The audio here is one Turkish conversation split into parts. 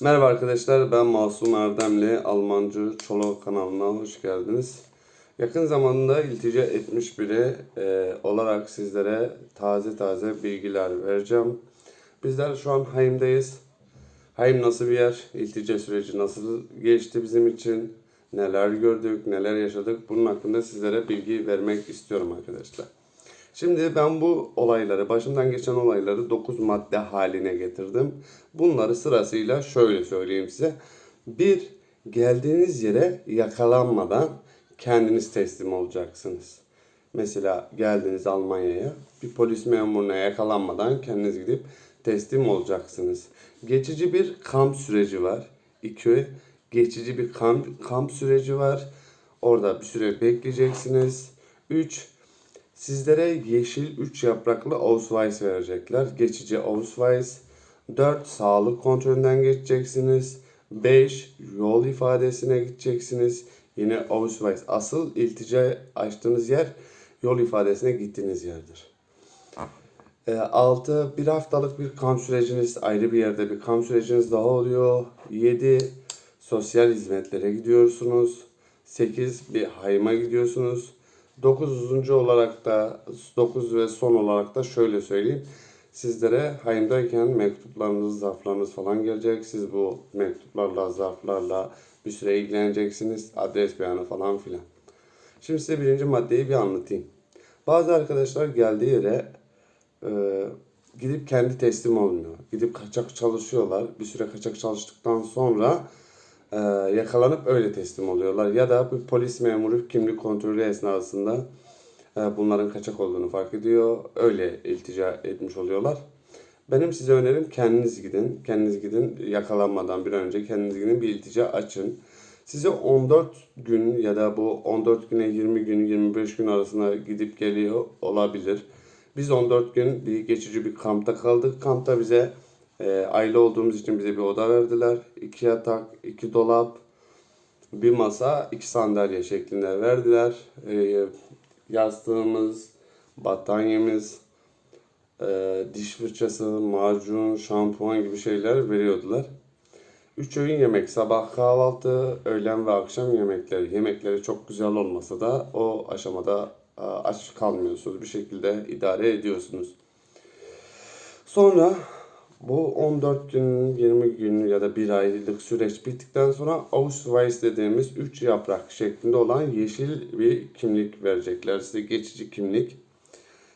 Merhaba arkadaşlar ben Masum Erdemli Almancı Çoluk kanalına hoş geldiniz. Yakın zamanda iltica etmiş biri e, olarak sizlere taze taze bilgiler vereceğim. Bizler şu an Hayim'deyiz. Hayim nasıl bir yer? İltica süreci nasıl geçti bizim için? Neler gördük, neler yaşadık? Bunun hakkında sizlere bilgi vermek istiyorum arkadaşlar. Şimdi ben bu olayları, başımdan geçen olayları 9 madde haline getirdim. Bunları sırasıyla şöyle söyleyeyim size. Bir, geldiğiniz yere yakalanmadan kendiniz teslim olacaksınız. Mesela geldiniz Almanya'ya, bir polis memuruna yakalanmadan kendiniz gidip teslim olacaksınız. Geçici bir kamp süreci var. İki, geçici bir kamp, kamp süreci var. Orada bir süre bekleyeceksiniz. Üç, Sizlere yeşil 3 yapraklı Ausweis verecekler. Geçici Ausweis. 4. Sağlık kontrolünden geçeceksiniz. 5. Yol ifadesine gideceksiniz. Yine Ausweis. Asıl iltica açtığınız yer yol ifadesine gittiğiniz yerdir. 6. Bir haftalık bir kamp süreciniz ayrı bir yerde bir kamp süreciniz daha oluyor. 7. Sosyal hizmetlere gidiyorsunuz. 8. Bir hayma gidiyorsunuz. 9. olarak da 9 ve son olarak da şöyle söyleyeyim. Sizlere hayımdayken mektuplarınız, zarflarınız falan gelecek. Siz bu mektuplarla, zarflarla bir süre ilgileneceksiniz. Adres beyanı falan filan. Şimdi size birinci maddeyi bir anlatayım. Bazı arkadaşlar geldiği yere e, gidip kendi teslim olmuyor. Gidip kaçak çalışıyorlar. Bir süre kaçak çalıştıktan sonra e, yakalanıp öyle teslim oluyorlar. Ya da bir polis memuru kimlik kontrolü esnasında e, bunların kaçak olduğunu fark ediyor. Öyle iltica etmiş oluyorlar. Benim size önerim kendiniz gidin. Kendiniz gidin yakalanmadan bir önce kendiniz gidin bir iltica açın. Size 14 gün ya da bu 14 güne 20 gün 25 gün arasında gidip geliyor olabilir. Biz 14 gün bir geçici bir kampta kaldık. Kampta bize e, aile olduğumuz için bize bir oda verdiler. İki yatak, iki dolap, bir masa, iki sandalye şeklinde verdiler. E, yastığımız, battaniyemiz, e, diş fırçası, macun, şampuan gibi şeyler veriyordular. Üç öğün yemek, sabah kahvaltı, öğlen ve akşam yemekleri. Yemekleri çok güzel olmasa da o aşamada e, aç kalmıyorsunuz. Bir şekilde idare ediyorsunuz. Sonra bu 14 gün, 20 gün ya da bir aylık süreç bittikten sonra Ausweis dediğimiz 3 yaprak şeklinde olan yeşil bir kimlik verecekler size geçici kimlik.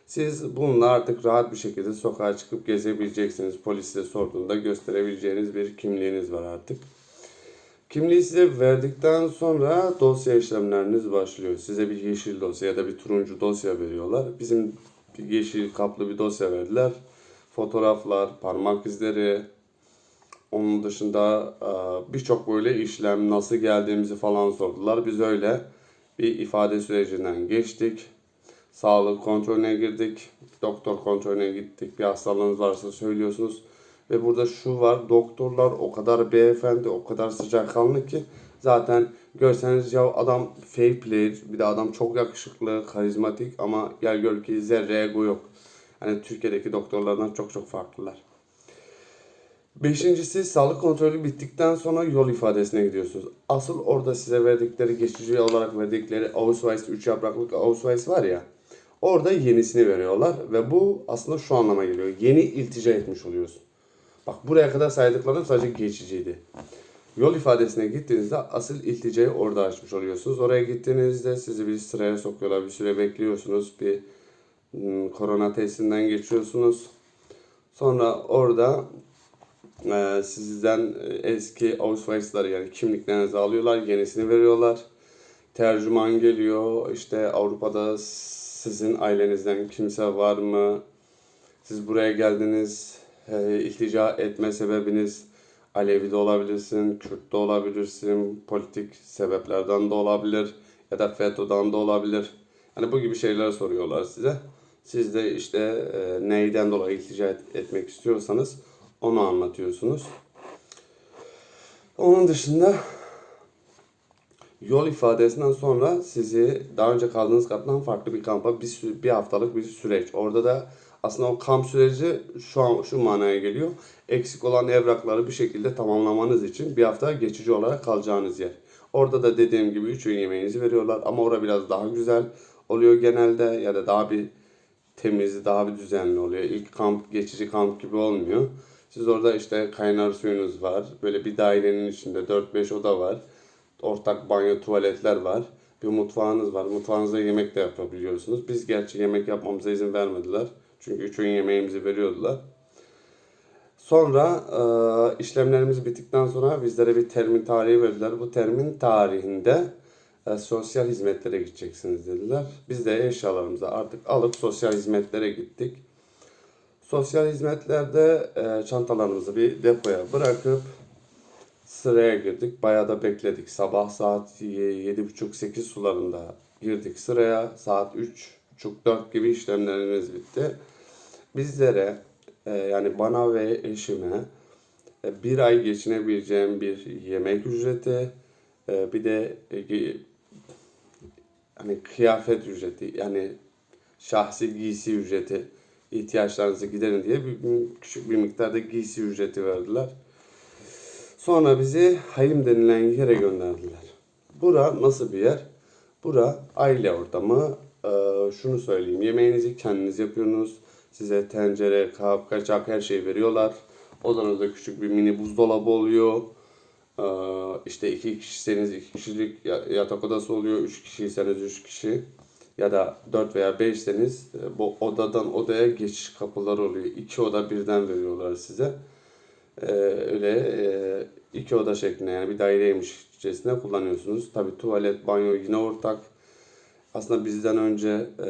Siz bununla artık rahat bir şekilde sokağa çıkıp gezebileceksiniz. Polis size sorduğunda gösterebileceğiniz bir kimliğiniz var artık. Kimliği size verdikten sonra dosya işlemleriniz başlıyor. Size bir yeşil dosya ya da bir turuncu dosya veriyorlar. Bizim bir yeşil kaplı bir dosya verdiler. Fotoğraflar, parmak izleri, onun dışında e, birçok böyle işlem nasıl geldiğimizi falan sordular. Biz öyle bir ifade sürecinden geçtik. Sağlık kontrolüne girdik. Doktor kontrolüne gittik. Bir hastalığınız varsa söylüyorsunuz. Ve burada şu var. Doktorlar o kadar beyefendi, o kadar sıcakkanlı ki zaten görseniz ya adam fair player, bir de adam çok yakışıklı, karizmatik ama gel gör ki zerre ego yok. Hani Türkiye'deki doktorlardan çok çok farklılar. Beşincisi sağlık kontrolü bittikten sonra yol ifadesine gidiyorsunuz. Asıl orada size verdikleri geçici olarak verdikleri Ausweis 3 yapraklık Ausweis var ya. Orada yenisini veriyorlar ve bu aslında şu anlama geliyor. Yeni iltica etmiş oluyorsun. Bak buraya kadar saydıklarım sadece geçiciydi. Yol ifadesine gittiğinizde asıl ilticayı orada açmış oluyorsunuz. Oraya gittiğinizde sizi bir sıraya sokuyorlar. Bir süre bekliyorsunuz. Bir korona testinden geçiyorsunuz. Sonra orada e, sizden eski Ausweis'ları yani kimliklerinizi alıyorlar. Yenisini veriyorlar. Tercüman geliyor. İşte Avrupa'da sizin ailenizden kimse var mı? Siz buraya geldiniz. E, iltica etme sebebiniz Alevi de olabilirsin, Kürt de olabilirsin, politik sebeplerden de olabilir ya da FETÖ'den de olabilir. Yani bu gibi şeyler soruyorlar size. Siz de işte e, neyden dolayı iltica et, etmek istiyorsanız onu anlatıyorsunuz. Onun dışında yol ifadesinden sonra sizi daha önce kaldığınız kattan farklı bir kampa bir, bir haftalık bir süreç. Orada da Aslında o kamp süreci şu an şu manaya geliyor. Eksik olan evrakları bir şekilde tamamlamanız için bir hafta geçici olarak kalacağınız yer. Orada da dediğim gibi 3 öğün yemeğinizi veriyorlar ama orada biraz daha güzel oluyor genelde ya da daha bir temiz, daha bir düzenli oluyor. İlk kamp, geçici kamp gibi olmuyor. Siz orada işte kaynar suyunuz var. Böyle bir dairenin içinde 4-5 oda var. Ortak banyo, tuvaletler var. Bir mutfağınız var. Mutfağınızda yemek de yapabiliyorsunuz. Biz gerçi yemek yapmamıza izin vermediler. Çünkü 3 öğün yemeğimizi veriyordular. Sonra e, işlemlerimiz bittikten sonra bizlere bir termin tarihi verdiler. Bu termin tarihinde e, sosyal hizmetlere gideceksiniz dediler. Biz de eşyalarımızı artık alıp sosyal hizmetlere gittik. Sosyal hizmetlerde e, çantalarımızı bir depoya bırakıp sıraya girdik. Bayağı da bekledik. Sabah saat 7.30-8 sularında girdik sıraya. Saat 3.30-4 gibi işlemlerimiz bitti. Bizlere e, yani bana ve eşime e, bir ay geçinebileceğim bir yemek ücreti e, bir de e, hani kıyafet ücreti yani şahsi giysi ücreti ihtiyaçlarınızı giderin diye bir, küçük bir miktarda giysi ücreti verdiler. Sonra bizi Hayım denilen yere gönderdiler. Bura nasıl bir yer? Bura aile ortamı. Ee, şunu söyleyeyim. Yemeğinizi kendiniz yapıyorsunuz. Size tencere, kap, kaçak her şeyi veriyorlar. Odanızda küçük bir mini buzdolabı oluyor. Ee, işte iki kişiseniz iki kişilik ya- yatak odası oluyor. Üç kişiyseniz üç kişi. Ya da dört veya beşseniz e, bu odadan odaya geçiş kapıları oluyor. İki oda birden veriyorlar size. Ee, öyle e, iki oda şeklinde yani bir daireymişçesine kullanıyorsunuz. Tabi tuvalet, banyo yine ortak. Aslında bizden önce e,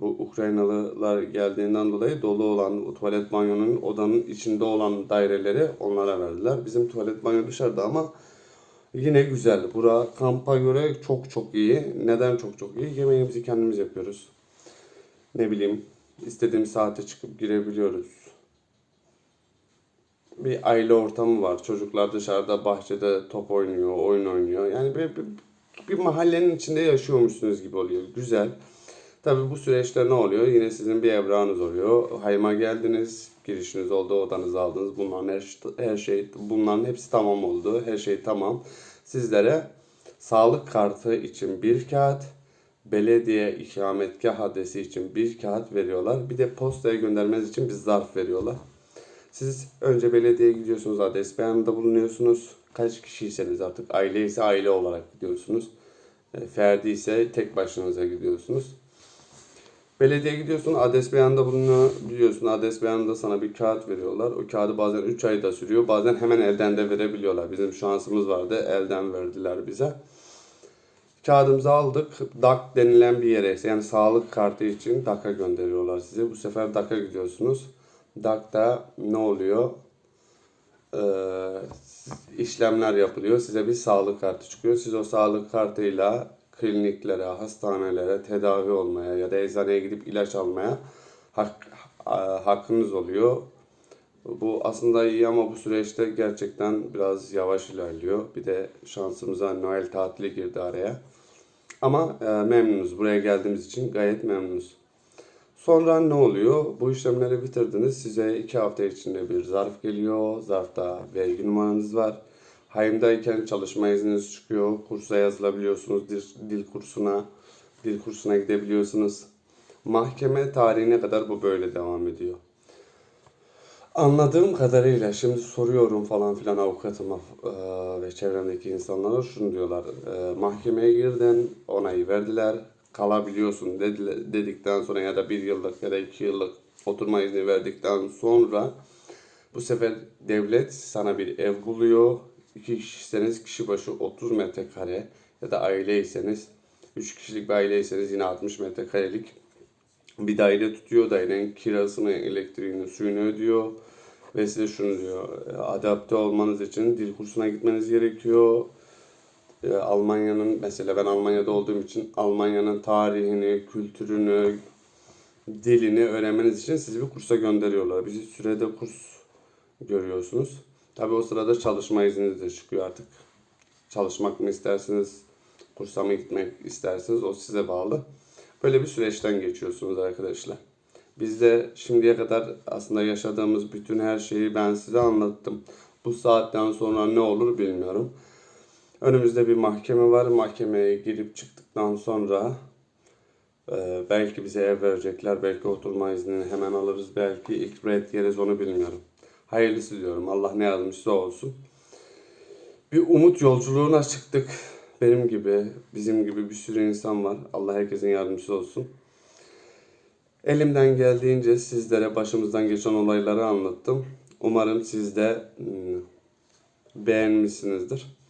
bu Ukraynalılar geldiğinden dolayı dolu olan o tuvalet banyonun odanın içinde olan daireleri onlara verdiler. Bizim tuvalet banyo dışarıda ama yine güzel. Bura kampa göre çok çok iyi. Neden çok çok iyi? Yemeğimizi kendimiz yapıyoruz. Ne bileyim istediğimiz saate çıkıp girebiliyoruz bir aile ortamı var. Çocuklar dışarıda bahçede top oynuyor, oyun oynuyor. Yani bir, bir, bir mahallenin içinde yaşıyormuşsunuz gibi oluyor. Güzel. Tabii bu süreçte ne oluyor? Yine sizin bir evrağınız oluyor. Hayma geldiniz, girişiniz oldu, odanızı aldınız. Bunların her, her şey, bunların hepsi tamam oldu. Her şey tamam. Sizlere sağlık kartı için bir kağıt, belediye ikametgah adresi için bir kağıt veriyorlar. Bir de postaya göndermeniz için bir zarf veriyorlar. Siz önce belediyeye gidiyorsunuz, adres beyanında bulunuyorsunuz. Kaç kişiyseniz artık aile ise aile olarak gidiyorsunuz. E, Ferdi ise tek başınıza gidiyorsunuz. Belediye gidiyorsun, adres beyanında bulunuyor, biliyorsun adres beyanında sana bir kağıt veriyorlar. O kağıdı bazen 3 ayda sürüyor, bazen hemen elden de verebiliyorlar. Bizim şansımız vardı, elden verdiler bize. Kağıdımızı aldık. DAK denilen bir yere yani sağlık kartı için DAK'a gönderiyorlar sizi. Bu sefer DAK'a gidiyorsunuz. DAK'ta ne oluyor? İşlemler yapılıyor. Size bir sağlık kartı çıkıyor. Siz o sağlık kartıyla kliniklere, hastanelere tedavi olmaya ya da eczaneye gidip ilaç almaya hak, hakkınız oluyor. Bu aslında iyi ama bu süreçte gerçekten biraz yavaş ilerliyor. Bir de şansımıza Noel tatili girdi araya. Ama memnunuz. Buraya geldiğimiz için gayet memnunuz. Sonra ne oluyor? Bu işlemleri bitirdiniz. Size iki hafta içinde bir zarf geliyor. Zarfta vergi numaranız var. Hayımdayken çalışma izniniz çıkıyor. Kursa yazılabiliyorsunuz. Dil, dil kursuna. Dil kursuna gidebiliyorsunuz. Mahkeme tarihine kadar bu böyle devam ediyor. Anladığım kadarıyla şimdi soruyorum falan filan avukatıma e, ve çevremdeki insanlara şunu diyorlar. E, mahkemeye girdin, onayı verdiler, kalabiliyorsun dedikten sonra ya da bir yıllık ya da iki yıllık oturma izni verdikten sonra bu sefer devlet sana bir ev buluyor. İki kişiseniz kişi başı 30 metrekare ya da aileyseniz 3 kişilik bir aileyseniz yine 60 metrekarelik bir daire tutuyor. Dairenin kirasını, elektriğini, suyunu ödüyor. Ve size şunu diyor. Adapte olmanız için dil kursuna gitmeniz gerekiyor. E, Almanya'nın mesela ben Almanya'da olduğum için Almanya'nın tarihini, kültürünü, dilini öğrenmeniz için sizi bir kursa gönderiyorlar. Bir sürede kurs görüyorsunuz. Tabii o sırada çalışma izniniz de çıkıyor artık. Çalışmak mı istersiniz, kursa mı gitmek istersiniz o size bağlı. Böyle bir süreçten geçiyorsunuz arkadaşlar. Biz de şimdiye kadar aslında yaşadığımız bütün her şeyi ben size anlattım. Bu saatten sonra ne olur bilmiyorum. Önümüzde bir mahkeme var. Mahkemeye girip çıktıktan sonra e, belki bize ev verecekler. Belki oturma iznini hemen alırız. Belki ilk red yeriz onu bilmiyorum. Hayırlısı diyorum. Allah ne yazmışsa olsun. Bir umut yolculuğuna çıktık. Benim gibi, bizim gibi bir sürü insan var. Allah herkesin yardımcısı olsun. Elimden geldiğince sizlere başımızdan geçen olayları anlattım. Umarım siz de hmm, beğenmişsinizdir.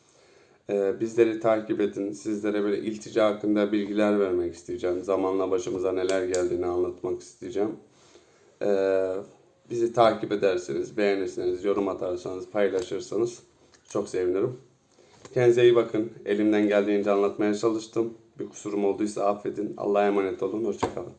Ee, bizleri takip edin. Sizlere böyle iltica hakkında bilgiler vermek isteyeceğim. Zamanla başımıza neler geldiğini anlatmak isteyeceğim. Ee, bizi takip ederseniz, beğenirseniz, yorum atarsanız, paylaşırsanız çok sevinirim. Kendinize iyi bakın. Elimden geldiğince anlatmaya çalıştım. Bir kusurum olduysa affedin. Allah'a emanet olun. Hoşçakalın.